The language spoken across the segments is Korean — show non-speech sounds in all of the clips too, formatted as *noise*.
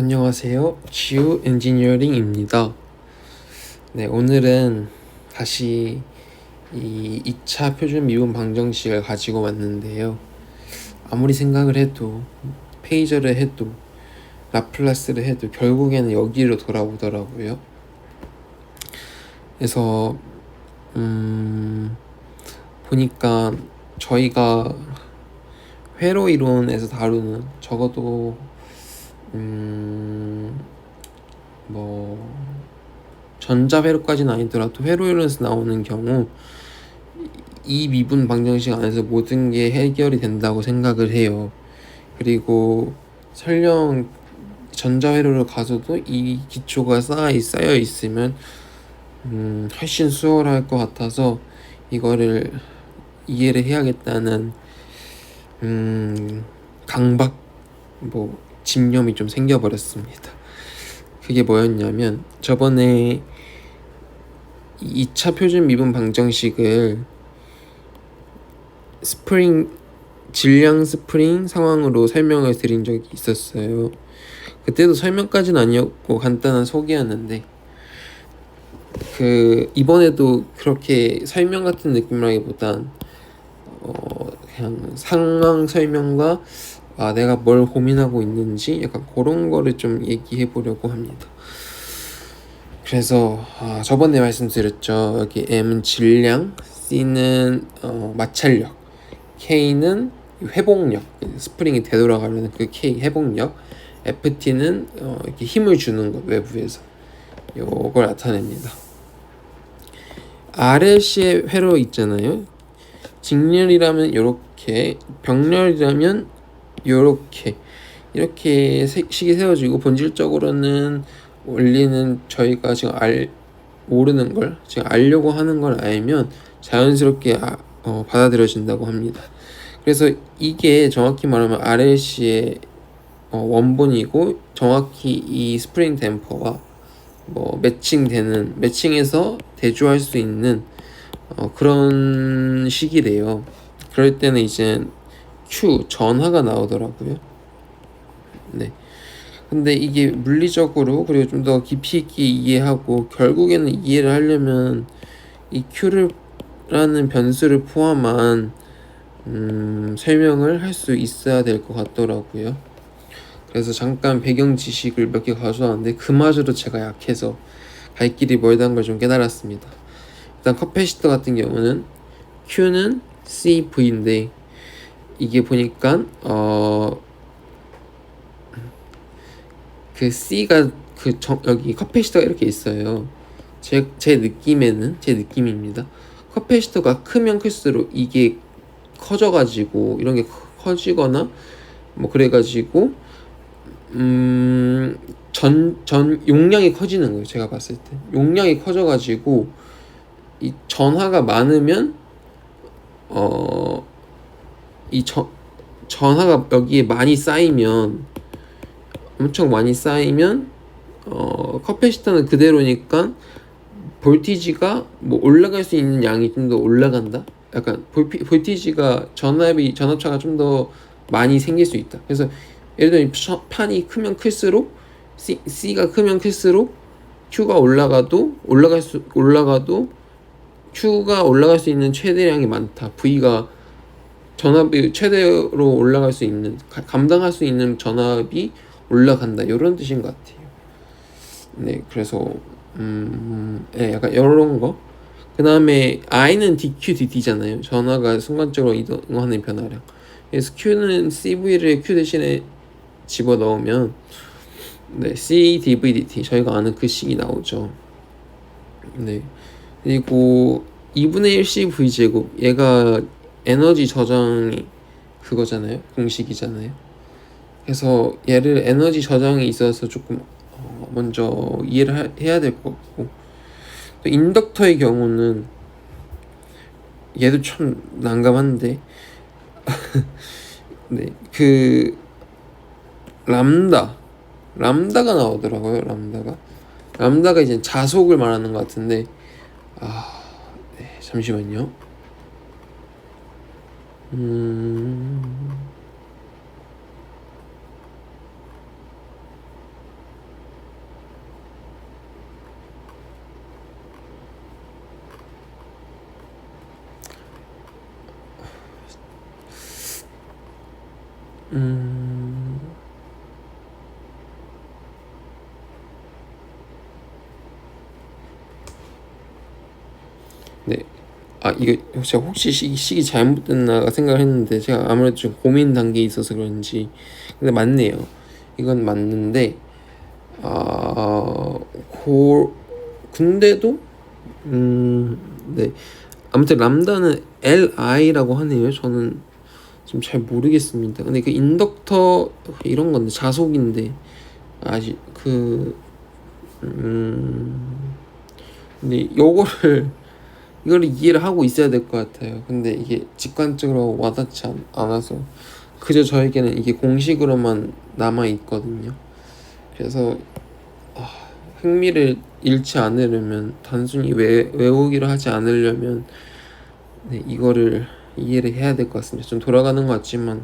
안녕하세요. 지우 엔지니어링입니다. 네, 오늘은 다시 이 2차 표준 미분 방정식을 가지고 왔는데요. 아무리 생각을 해도 페이저를 해도 라플라스를 해도 결국에는 여기로 돌아오더라고요. 그래서 음 보니까 저희가 회로 이론에서 다루는 적어도 음, 뭐 전자 회로까지는 아니더라도 회로 이론에서 나오는 경우 이 미분 방정식 안에서 모든 게 해결이 된다고 생각을 해요. 그리고 설령 전자 회로를 가서도 이 기초가 쌓여 있으면 음, 훨씬 수월할 것 같아서 이거를 이해를 해야겠다는 음, 강박 뭐 집념이 좀 생겨버렸습니다. 그게 뭐였냐면 저번에 2차 표준 미분 방정식을 스프링 질량 스프링 상황으로 설명을 드린 적이 있었어요. 그때도 설명까지는 아니었고 간단한 소개였는데 그 이번에도 그렇게 설명 같은 느낌이라기보단 어 그냥 상황 설명과 아 내가 뭘 고민하고 있는지 약간 그런 거를 좀 얘기해 보려고 합니다. 그래서 아, 저번에 말씀드렸죠. 여기 M은 질량, C는 어, 마찰력, K는 회복력, 스프링이 되돌아가려는 그 K 회복력, FT는 어, 이렇게 힘을 주는 것 외부에서 요걸 나타냅니다. RLC의 회로 있잖아요. 직렬이라면 이렇게, 병렬이라면 이렇게 이렇게 식이 세워지고 본질적으로는 원리는 저희가 지금 알 모르는 걸 지금 알려고 하는 걸 알면 자연스럽게 아, 어, 받아들여진다고 합니다. 그래서 이게 정확히 말하면 RLC의 어, 원본이고 정확히 이 스프링 댐퍼와 뭐 매칭되는 매칭해서 대조할 수 있는 어, 그런 식이래요. 그럴 때는 이제 Q 전하가 나오더라고요. 네. 근데 이게 물리적으로 그리고 좀 더 깊이 있게 이해하고 결국에는 이해를 하려면 이 Q라는 변수를 포함한 음, 설명을 할 수 있어야 될 것 같더라고요. 그래서 잠깐 배경 지식을 몇 개 가져왔는데 그마저도 제가 약해서 갈 길이 멀다는 걸 좀 깨달았습니다. 일단 커패시터 같은 경우는 Q는 CV인데 이게 보니까 어 그 C가 그 정, 여기 커패시터가 이렇게 있어요. 제, 제 느낌에는 제 느낌입니다. 커패시터가 크면 클수록 이게 커져가지고 이런 게 커지거나 뭐 그래가지고 음 전 전 용량이 커지는 거예요. 제가 봤을 때 용량이 커져가지고 이 전하가 많으면 어 이 전, 전화가 여기에 많이 쌓이면 엄청 많이 쌓이면 어, 커패시터는 그대로니까 볼티지가 뭐 올라갈 수 있는 양이 좀 더 올라간다. 약간 볼피, 볼티지가 전압이 전압차가 좀 더 많이 생길 수 있다. 그래서 예를 들어 판이 크면 클수록 C, C가 크면 클수록 Q가 올라가도 올라갈 수 올라가도 Q가 올라갈 수 있는 최대량이 많다. V가 전압이 최대로 올라갈 수 있는 감당할 수 있는 전압이 올라간다 이런 뜻인 것 같아요. 네, 그래서 음, 네, 약간 이런 거. 그 다음에 I는 DQ, DT잖아요. 전화가 순간적으로 이동하는 변화량. 그래서 Q는 CV를 Q 대신에 집어 넣으면 네, C, DV, DT 저희가 아는 그 식이 나오죠. 네. 그리고 2분의 1 CV 제곱 얘가 에너지 저장이 그거잖아요. 공식이잖아요. 그래서 얘를 에너지 저장이 있어서 조금 어 먼저 이해를 하, 해야 될 것 같고 또 인덕터의 경우는 얘도 참 난감한데 *laughs* 네, 그 람다 람다가 나오더라고요. 람다가 람다가 이제 자속을 말하는 것 같은데 아 네, 잠시만요. 음... 음. 이게 혹시 혹시 시기, 시기 잘못됐나 생각을 했는데 제가 아무래도 좀 고민 단계에 있어서 그런지 근데 맞네요. 이건 맞는데 아, 고 근데도 음, 네. 아무튼 람다는 LI라고 하네요. 저는 좀 잘 모르겠습니다. 근데 그 인덕터 이런 건데 자속인데 아직 그 음. 근데 요거를 이걸 이해를 하고 있어야 될 것 같아요. 근데 이게 직관적으로 와닿지 않, 않아서 그저 저에게는 이게 공식으로만 남아 있거든요. 그래서 아, 흥미를 잃지 않으려면 단순히 외, 외우기를 하지 않으려면 네, 이거를 이해를 해야 될 것 같습니다. 좀 돌아가는 것 같지만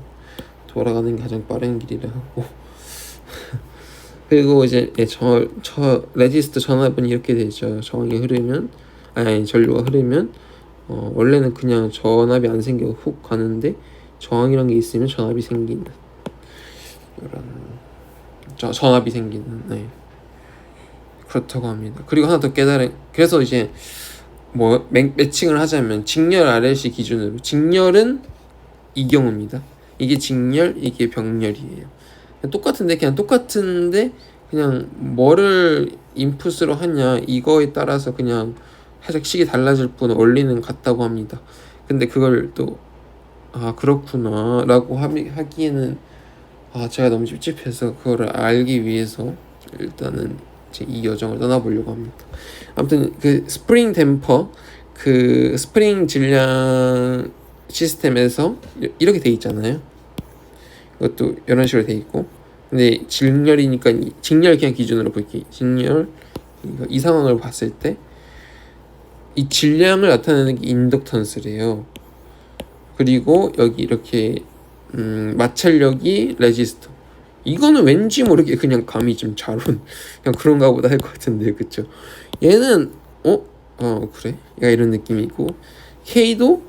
돌아가는 게 가장 빠른 길이라 하고 *laughs* 그리고 이제 예, 저, 저 레지스트 전압은 이렇게 되죠. 저항이 흐르면 아니, 전류가 흐르면 어, 원래는 그냥 전압이 안 생기고 훅 가는데 저항이란 게 있으면 전압이 생기는 이런 저, 전압이 생기는 네. 그렇다고 합니다. 그리고 하나 더 깨달은 그래서 이제 뭐 매, 매칭을 하자면 직렬 RLC 기준으로 직렬은 이 경우입니다. 이게 직렬, 이게 병렬이에요. 똑같은데 그냥 똑같은데 그냥 뭐를 인풋으로 하냐 이거에 따라서 그냥 살짝 식이 달라질 뿐 원리는 같다고 합니다. 근데 그걸 또 아 그렇구나 라고 하기에는 아 제가 너무 찝찝해서 그거를 알기 위해서 일단은 이 여정을 떠나보려고 합니다. 아무튼 그 스프링 댐퍼 그 스프링 질량 시스템에서 이렇게 돼 있잖아요. 이것도 이런 식으로 돼 있고 근데 직렬이니까 직렬 그냥 기준으로 볼게요. 직렬 이 상황을 봤을 때 이 질량을 나타내는 게 인덕턴스래요. 그리고 여기 이렇게 음, 마찰력이 레지스터. 이거는 왠지 모르게 그냥 감이 좀 잘 온 그냥 그런가 보다 할 것 같은데 그쵸? 얘는 어? 어 그래? 얘가 이런 느낌이고 K도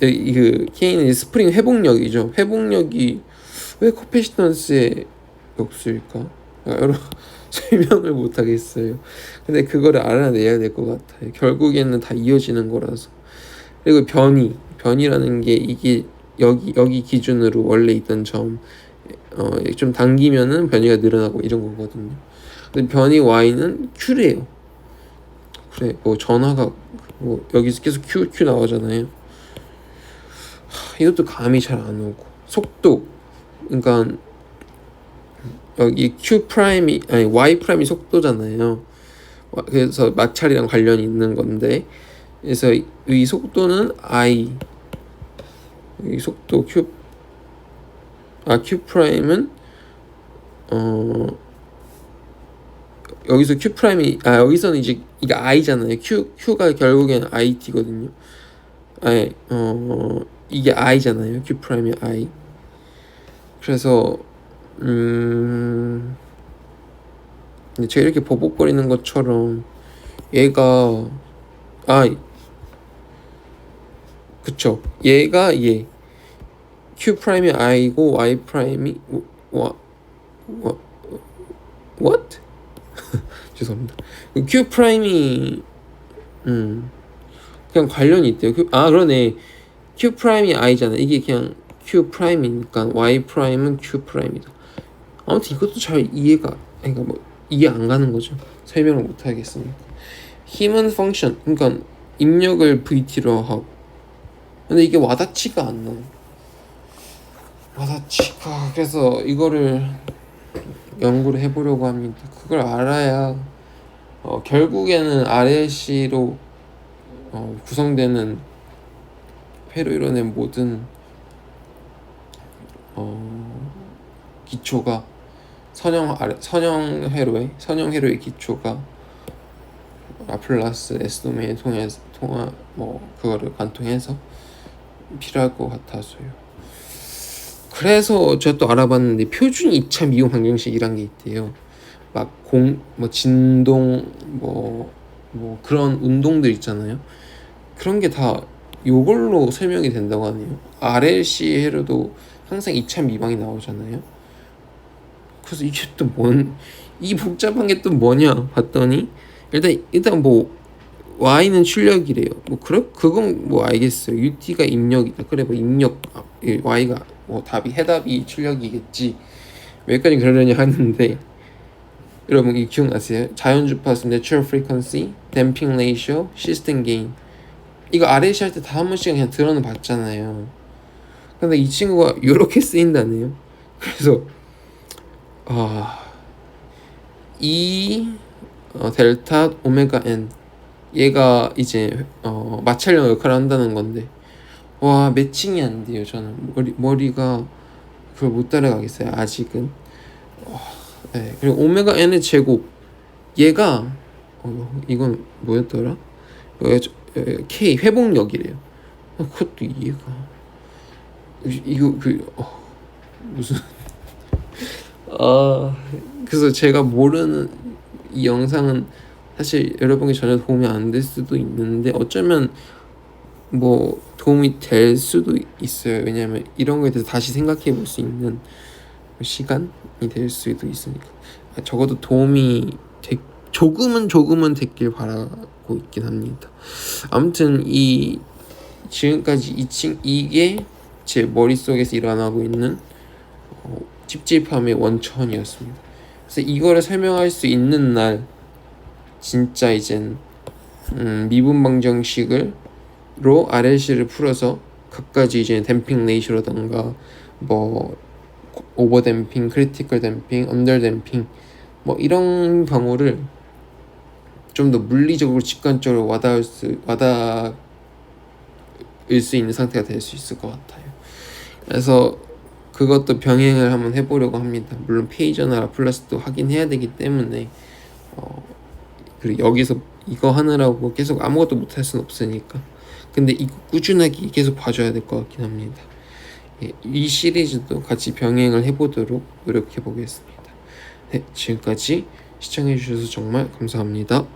그 K는 스프링 회복력이죠. 회복력이 왜 커피시턴스의 역수일까? 여러 설명을 못 하겠어요. 근데 그거를 알아내야 될 것 같아요. 결국에는 다 이어지는 거라서. 그리고 변이, 변이라는 게 이게 여기 여기 기준으로 원래 있던 점, 어, 좀 당기면은 변이가 늘어나고 이런 거거든요. 근데 변이 y는 q래요. 그래, 뭐 전화가 뭐 여기서 계속 q q 나오잖아요. 하, 이것도 감이 잘 안 오고 속도, 그러니까 여기 q 프라임이 아니 y 프라임이 속도잖아요. 그래서 마찰이랑 관련이 있는 건데 그래서 이 속도는 i 이 속도 q 아 q 프라임은 어 여기서 q 프라임이 아 여기서는 이제 이게 i잖아요. q q가 결국엔 it거든요. 아니 어 이게 i잖아요. q 프라임이 i. 그래서 음 제가 이렇게 버벅거리는 것처럼 얘가 아 그쵸. 얘가 얘. Q 프라임이 i고 y 프라임이 와, 와 what? *laughs* 죄송합니다. Q 프라임이 음 그냥 관련이 있대요. 아 그러네. Q 프라임이 i잖아. 이게 그냥 q 프라임이니까 y 프라임은 q 프라임이다 아무튼 이것도 잘 이해가 그러니까 뭐 이해 안 가는 거죠. 설명을 못 하겠습니다. 힘은 펑션 그러니까 입력을 VT로 하고 근데 이게 와닿지가 않나요. 와닿지가 그래서 이거를 연구를 해보려고 합니다. 그걸 알아야 어, 결국에는 RLC로 어, 구성되는 회로 이뤄낸 모든 어, 기초가 선형 아래 선형 회로의 선형 회로의 기초가 라플라스 도메인 통해 통화 뭐 그거를 관통해서 필요할 것 같아서요. 그래서 제가 또 알아봤는데 표준 2차 미용 방정식이란 게 있대요. 막 공 뭐 진동 뭐뭐 뭐 그런 운동들 있잖아요. 그런 게 다 요걸로 설명이 된다고 하네요. RLC 회로도 항상 2차 미방이 나오잖아요. 그래서 이게 또 뭔 이 복잡한 게 또 뭐냐 봤더니 일단 일단 뭐 Y는 출력이래요. 뭐 그래 그건 뭐 알겠어요. UT가 입력이다. 그래 뭐 입력 아, 이 Y가 뭐 답이 해답이 출력이겠지. 여기까지 그러려니 하는데 여러분 이 기억나세요? 자연 주파수 Natural Frequency, Damping Ratio, System Gain 이거 RAC 할 때 다 한 번씩 그냥 들어는 봤잖아요. 근데 이 친구가 이렇게 쓰인다네요. 그래서 아, 이 어, 델타 오메가 n 얘가 이제 어, 마찰력 역할을 한다는 건데 와 매칭이 안 돼요. 저는 머리 머리가 그걸 못 따라가겠어요. 아직은. 와, 네. 그리고 오메가 n의 제곱 얘가 어, 이건 뭐였더라? 어, 저, 어, K 회복력이래요. 어, 그것도 이해가 이- 이거 그 어, 무슨 아 그래서 제가 모르는 이 영상은 사실 여러분께 전혀 도움이 안 될 수도 있는데 어쩌면 뭐 도움이 될 수도 있어요. 왜냐하면 이런 거에 대해서 다시 생각해 볼 수 있는 시간이 될 수도 있으니까 적어도 도움이 되, 조금은 조금은 됐길 바라고 있긴 합니다. 아무튼 이 지금까지 이 친, 이게 제 머릿속에서 일어나고 있는 어, 찝찝함의 원천이었습니다. 그래서 이거를 설명할 수 있는 날 진짜 이젠 음, 미분 방정식을 로 RLC를 풀어서 각가지 이제 댐핑 레이시라던가 뭐 오버 댐핑, 크리티컬 댐핑, 언더 댐핑 뭐 이런 경우를 좀 더 물리적으로 직관적으로 와닿을 수 와닿을 수 있는 상태가 될 수 있을 것 같아요. 그래서 그것도 병행을 한번 해보려고 합니다. 물론 페이저나 라플라스도 하긴 해야 되기 때문에 어, 그리고 여기서 이거 하느라고 계속 아무것도 못 할 수는 없으니까 근데 이거 꾸준하게 계속 봐줘야 될 것 같긴 합니다. 예, 이 시리즈도 같이 병행을 해보도록 노력해 보겠습니다. 네, 지금까지 시청해 주셔서 정말 감사합니다.